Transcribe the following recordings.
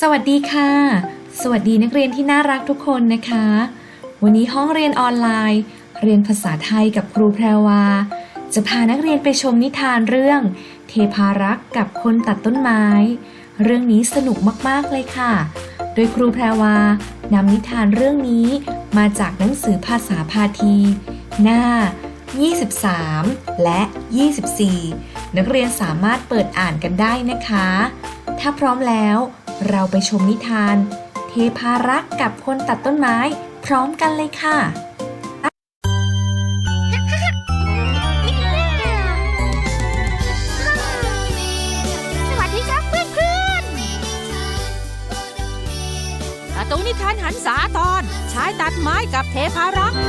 สวัสดีค่ะ สวัสดีนักเรียนที่น่ารักทุกคนนะคะ วันนี้ห้องเรียนออนไลน์ เรียนภาษาไทยกับครูแพรวา จะพานักเรียนไปชมนิทานเรื่อง เทพารักษ์กับคนตัดต้นไม้ เรื่องนี้สนุกมากๆเลยค่ะ โดยครูแพรวานำนิทานเรื่องนี้มาจากหนังสือภาษาพาที หน้า 23 และ 24 นักเรียนสามารถเปิดอ่านกันได้นะคะ ถ้าพร้อมแล้ว เราไปชมนิทาน เทพารักษ์กับคนตัดต้นไม้พร้อมกันเลยค่ะ สวัสดีครับเพื่อนเพื่อนการ์ตูนนิทานหันษาตอนชายตัดไม้กับเทพารักษ์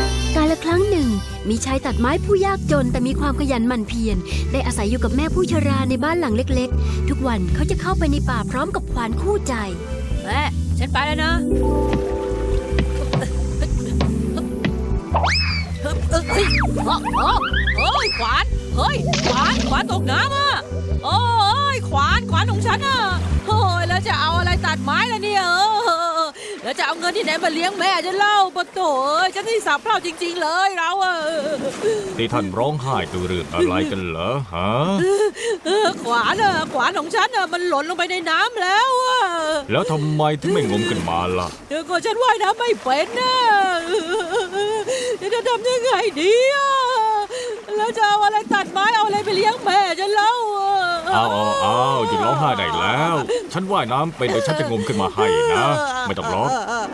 กาลครั้งหนึ่ง มีชายตัดไม้ผู้ยากจนแต่มีความขยันหมั่นเพียรได้อาศัยอยู่กับแม่ผู้ชราในบ้านหลังเล็กๆ ทุกวันเขาจะเข้าไปในป่าพร้อมกับขวานคู่ใจ แม่ ฉันไปแล้วนะเฮ้ยเฮ้ยเฮ้ยขวาน เฮ้ย ขวาน ขวานตกน้ำอะ โอ้ย ขวาน ขวานของฉันอะ โอ้ย แล้วจะเอาอะไรตัดไม้ล่ะเนี่ยเออ แล้วจะเอาเงินที่ไหนมาเลี้ยงแม่จะเล่าปะโถเอ้ยฉันที่สับเพร่าจริง ๆ เลยเราอะที่ท่านร้องไห้ตัวเรื่องอะไรกันเหรอฮะเออขวานอะขวานของฉันอะมันหล่นลงไปในน้ำแล้วอะแล้วทำไมถึงไม่งมกันมาล่ะเดี๋ยวก็ฉันว่ายน้ำไม่เป็นนะจะทำยังไงดีอะแล้วจะเอาอะไรตัดไม้เอาอะไรไปเลี้ยงแม่ฉันเล่าอะ เอาเอาเอาหยุดร้องไห้ได้แล้ว ฉันว่ายน้ำเป็นเดี๋ยวฉันจะงมขึ้นมาให้นะ ไม่ต้องร้อง เเเออ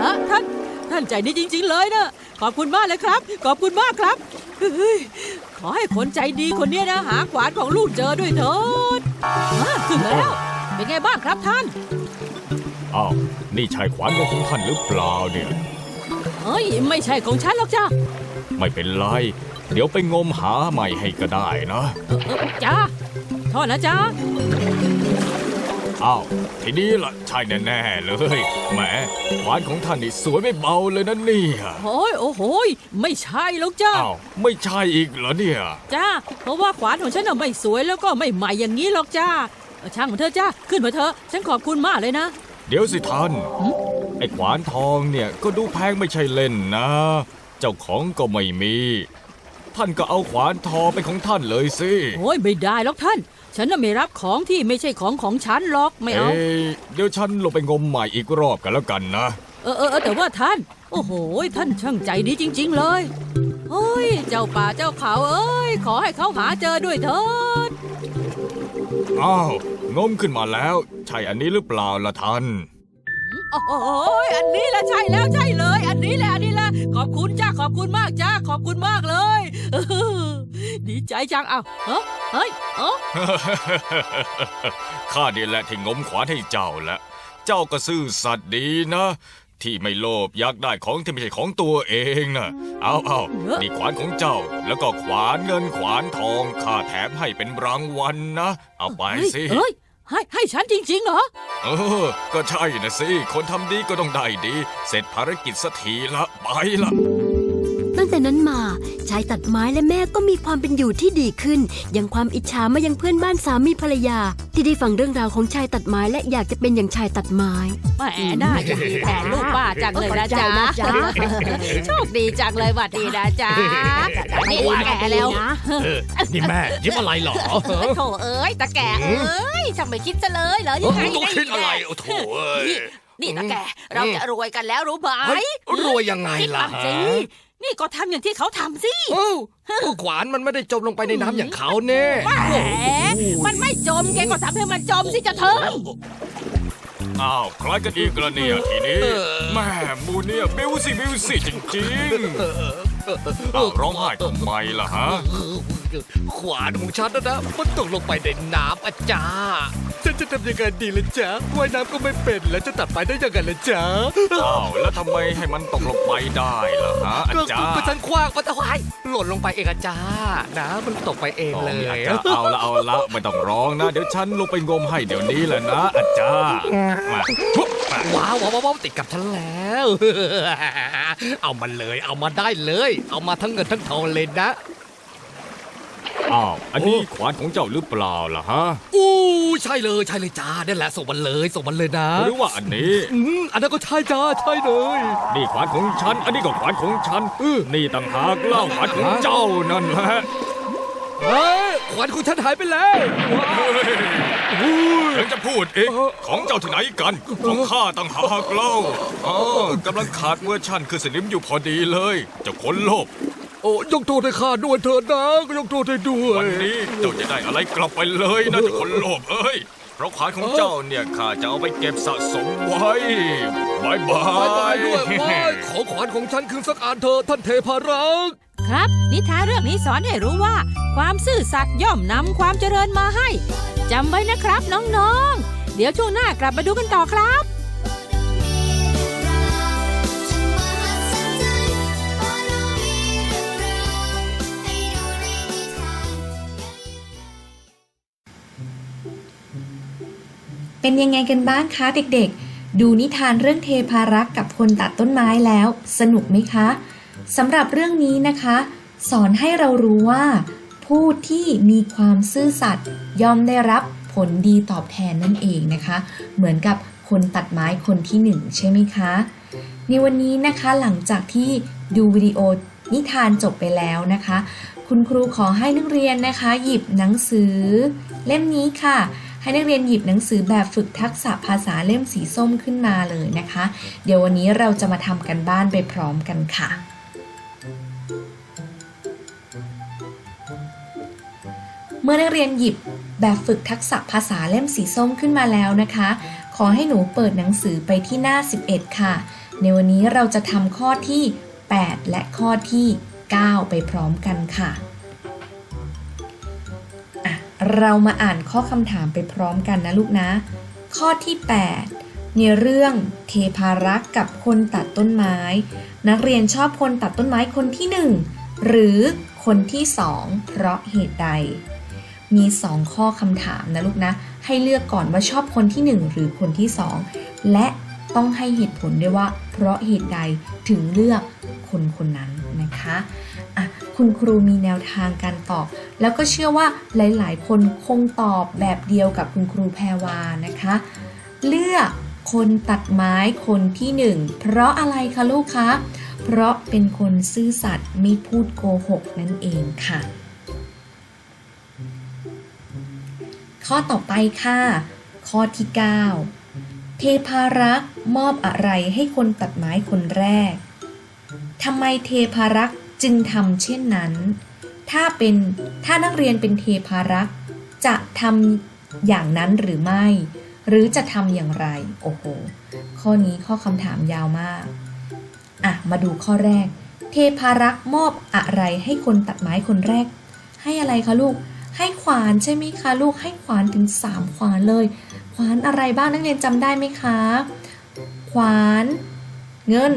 เออท่าน ท่านใจดีจริง ๆ เลยนะ ขอบคุณมากเลยครับ ขอบคุณมากครับเฮ้ยขอให้คนใจดีคนเนี้ยนะหาขวานของลูกเจอด้วยเถิดอะขึ้นแล้ว เป็นไงบ้างครับท่าน อ้าว นี่ใช่ขวานของท่านหรือเปล่าเนี่ยเฮ้ย ไม่ใช่ของฉันหรอกจ้าไม่เป็นไร เดี๋ยวไปงมหาใหม่ให้ก็ได้นะ จ้า โทษนะจ้าอ้าวทีนี้ล่ะใช่แน่ๆเลยแหมขวานของท่านนี่สวยไม่เบาเลยนะเนี่ยโอ้ยโอ้โหยไม่ใช่หรอกจ้าอ้าวไม่ใช่อีกเหรอเนี่ยจ้าเพราะว่าขวานของฉันน่ะไม่สวยแล้วก็ไม่ใหม่อย่างนี้หรอกจ้าเออช่างมันเถอะจ้าขึ้นมาเถอะฉันขอบคุณมากเลยนะ เดี๋ยวสิท่านหึ ไอ้ขวานทองเนี่ยก็ดูแพงไม่ใช่เล่นนะ เจ้าของก็ไม่มี ท่านก็เอาขวานทองเป็นของท่านเลยสิโอ้ยไม่ได้หรอกท่าน ฉันน่ะไม่รับของที่ไม่ใช่ของของฉันหรอกไม่เอาเอ้ยเดี๋ยวฉันลงไปงมใหม่อีกรอบกันแล้วกันนะ เออเออเออแต่ว่าท่าน โอ้โหยท่านช่างใจดีจริง ๆ เลยเฮ้ยเจ้าป่าเจ้าเขาเอ้ย ขอให้เขาหาเจอด้วยเถิดอ้าวงมขึ้นมาแล้ว ใช่อันนี้หรือเปล่าล่ะท่านโอ้โหยอันนี้แหละใช่แล้วใช่เลย อันนี้แหละอันนี้แหละขอบคุณจ้าข อบคุณมากจ้าขอบคุณมากเลยเออดีใจจังอ้าวเฮ้ยเฮ้ยเอ้อข้านี่แหละที่งมขวานให้เจ้าและเจ้าก็ซื่อสัตย์ดีนะ ที่ไม่โลภอยากได้ของที่ไม่ใช่ของตัวเองนะเอาเอานี่ขวานของเจ้า แล้วก็ขวานเงินขวานทองข้าแถมให้เป็นรางวัลนะ เอาไปสิเฮ้ยเฮ้ยให้ให้ฉันจริงๆเหรอ เออ ก็ใช่นะสิ คนทำดีก็ต้องได้ดี เสร็จภารกิจสักทีละไปละตั้ง แต่นั้นมา ชายตัดไม้และแม่ก็มีความเป็นอยู่ที่ดีขึ้น ยังความอิจฉามายังเพื่อนบ้านสามีภรรยา ที่ได้ฟังเรื่องราวของชายตัดไม้และอยากจะเป็นอย่างชายตัดไม้แหมน่าจะดีแทนลูกป้าจังเลยนะจ๊ะขอบใจนะจ๊ะโชคดีจังเลยหวัดดีนะจ๊ะนี่แก่แล้วนี่แม่ยิ้มอะไรเหรอโถเอ้ยตาแก่เอ้ยช่างไม่คิดซะเลยเหรอยังไงต้องคิดอะไรโอ้โถเอ้ยนี่ตาแก่เราจะรวยกันแล้วรู้ไหมเฮ้ยรวยยังไงคิดล่ะทำสิ นี่ก็ทำอย่างที่เขาทำสิโอ้ก็ขวานมันไม่ได้จมลงไปในน้ำอย่างเขาเน่แหมมันไม่จมแกก็ทำให้มันจมสิจะเถิงอ้าวใครกันอีกละเนี่ยทีนี้แม่มูเนี่ยบิวสิบิวสิจริงๆอ้าวร้องไห้ทำไมล่ะฮะ ขวานของฉันนะนะมันตกลงไปในน้ำอาจารย์ฉันจะทำยังไงดีล่ะจ๊ะว่ายน้ำก็ไม่เป็นแล้วจะตัดไปได้ยังไงล่ะจ๊ะอ้าวแล้วทำไมให้มันตกลงไปได้ล่ะฮะอาก็จารย์ก็ฉันคว้างมันเอาไว้หล่นลงไปเองอาจารย์นะมันตกไปเองอ๋อเลมีอายจารย์เอาละเอาละไม่ต้องร้องนะ เดี๋ยวฉันลงไปงมให้เดี๋ยวนี้แหละนะอาจารย์มาชุบมาว้าวว้าวว้าวติดกับฉันแล้ว เอามาเลย เอามาได้เลย เอามาทั้งเงินทั้งทองเลยนะ อ้าวอันนี้ขวานของเจ้าหรือเปล่าล่ะฮะอู้ใช่เลยใช่เลยจ้านั่นแหละส่งมันเลยส่งมันเลยนะหรือว่าอันนี้อืมอันนั้นก็ใช่จ้าใช่เลยนี่ขวานของฉัน อันนี้ก็ขวานของฉันเออนี่ต่างหากเล่าขวานของเจ้านั่นแหละเฮ้ยขวานของฉันหายไปแล้วยังจะพูดอีกของเจ้าที่ไหนกัน ของข้าต่างหากเล่าอ๋อกำลังขาดเวอร์ชั่นคือสนิมอยู่พอดีเลยเจ้าคนโลภ โอ้ยกโทษให้ข้าด้วยเถิดนะยกโทษให้ด้วย วันนี้เจ้าจะได้อะไรกลับไปเลยนะเจ้าคนโลภเอ้ย เพราะขวานของเจ้าเนี่ยข้าจะเอาไปเก็บสะสมไว้บายบาบายบายยด้วยบายขอขวานของฉันคืนสักอันเถอะท่านเทพารักษ์ครับ นิทานเรื่องนี้สอนให้รู้ว่า ความซื่อสัตย์ย่อมนำความเจริญมาให้จำไว้นะครับน้องๆ เดี๋ยวช่วงหน้ากลับมาดูกันต่อครับ เป็นยังไงกันบ้างคะเด็กๆ ดูนิทานเรื่องเทพารักษ์กับคนตัดต้นไม้แล้ว สนุกไหมคะสำหรับเรื่องนี้นะคะ สอนให้เรารู้ว่า ผู้ที่มีความซื่อสัตย์ย่อมได้รับผลดีตอบแทนนั่นเองนะคะ เหมือนกับคนตัดไม้คนที่หนึ่งใช่ไหมคะ ในวันนี้นะคะหลังจากที่ดูวิดีโอนิทานจบไปแล้วนะคะ คุณครูขอให้นักเรียนนะคะ หยิบหนังสือ เล่มนี้ค่ะ ให้นักเรียนหยิบหนังสือแบบฝึกทักษะภาษาเล่มสีส้มขึ้นมาเลยนะคะ เดี๋ยววันนี้เราจะมาทำกันบ้านไปพร้อมกันค่ะเมื่อนักเรียนหยิบแบบฝึกทักษะภาษาเล่มสีส้มขึ้นมาแล้วนะคะ ขอให้หนูเปิดหนังสือไปที่หน้า 11 ค่ะ ในวันนี้เราจะทำข้อที่ 8 และข้อที่ 9 ไปพร้อมกันค่ะอะ เรามาอ่านข้อคำถามไปพร้อมกันนะลูกนะ ข้อที่ 8 ในเรื่องเทพารักษ์กับคนตัดต้นไม้ นักเรียนชอบคนตัดต้นไม้คนที่ 1 หรือคนที่ 2 เพราะเหตุใด มี 2 ข้อคำถามนะลูกนะ ให้เลือกก่อนว่าชอบคนที่ 1 หรือคนที่ 2 และต้องให้เหตุผลด้วยว่า เพราะเหตุใดถึงเลือกคนคนนั้นนะคะอะ คุณครูมีแนวทางการตอบ แล้วก็เชื่อว่าหลาย ๆ คนคงตอบแบบเดียวกับคุณครูแพรวานะคะ เลือกคนตัดไม้คนที่หนึ่งเพราะอะไรคะลูกคะ เพราะเป็นคนซื่อสัตย์ไม่พูดโกหกนั่นเองค่ะ ข้อต่อไปค่ะ ข้อที่ 9 เทพารักษ์มอบอะไรให้คนตัดไม้คนแรกทำไมเทพารักษ์ จึงทำเช่นนั้น ถ้าเป็นถ้านักเรียนเป็นเทพารักษ์จะทำอย่างนั้นหรือไม่ หรือจะทำอย่างไร โอ้โห ข้อนี้ข้อคำถามยาวมาก อะ มาดูข้อแรก เทพารักษ์มอบอะไรให้คนตัดไม้คนแรก ให้อะไรคะลูก ให้ขวานใช่ไหมคะลูก ให้ขวานถึง 3 ขวานเลย ขวานอะไรบ้างนักเรียนจำได้ไหมคะ ขวาน เงิน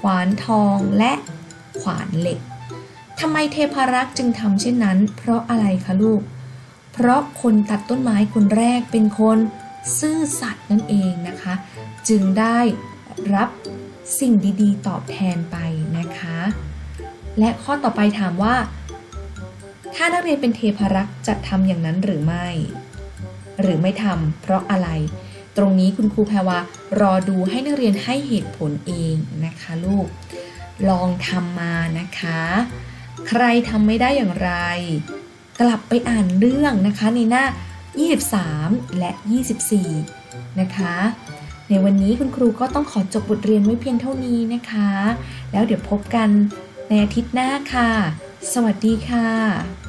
ขวานทองและ ขวานเหล็กทำไมเทพารักษ์จึงทำเช่นนั้น เพราะอะไรคะลูก เพราะคนตัดต้นไม้คนแรกเป็นคนซื่อสัตย์นั่นเองนะคะ จึงได้รับสิ่งดีๆ ตอบแทนไปนะคะ และข้อต่อไปถามว่า ถ้านักเรียนเป็นเทพารักษ์จะทำอย่างนั้นหรือไม่ หรือไม่ทำเพราะอะไร ตรงนี้คุณครูแพรวารอดูให้นักเรียนให้เหตุผลเองนะคะลูก ลองทำมานะคะ ใครทำไม่ได้อย่างไร กลับไปอ่านเรื่องนะคะในหน้า 23 และ 24 นะคะ ในวันนี้คุณครูก็ต้องขอจบบทเรียนไว้เพียงเท่านี้นะคะ แล้วเดี๋ยวพบกันในอาทิตย์หน้าค่ะ สวัสดีค่ะ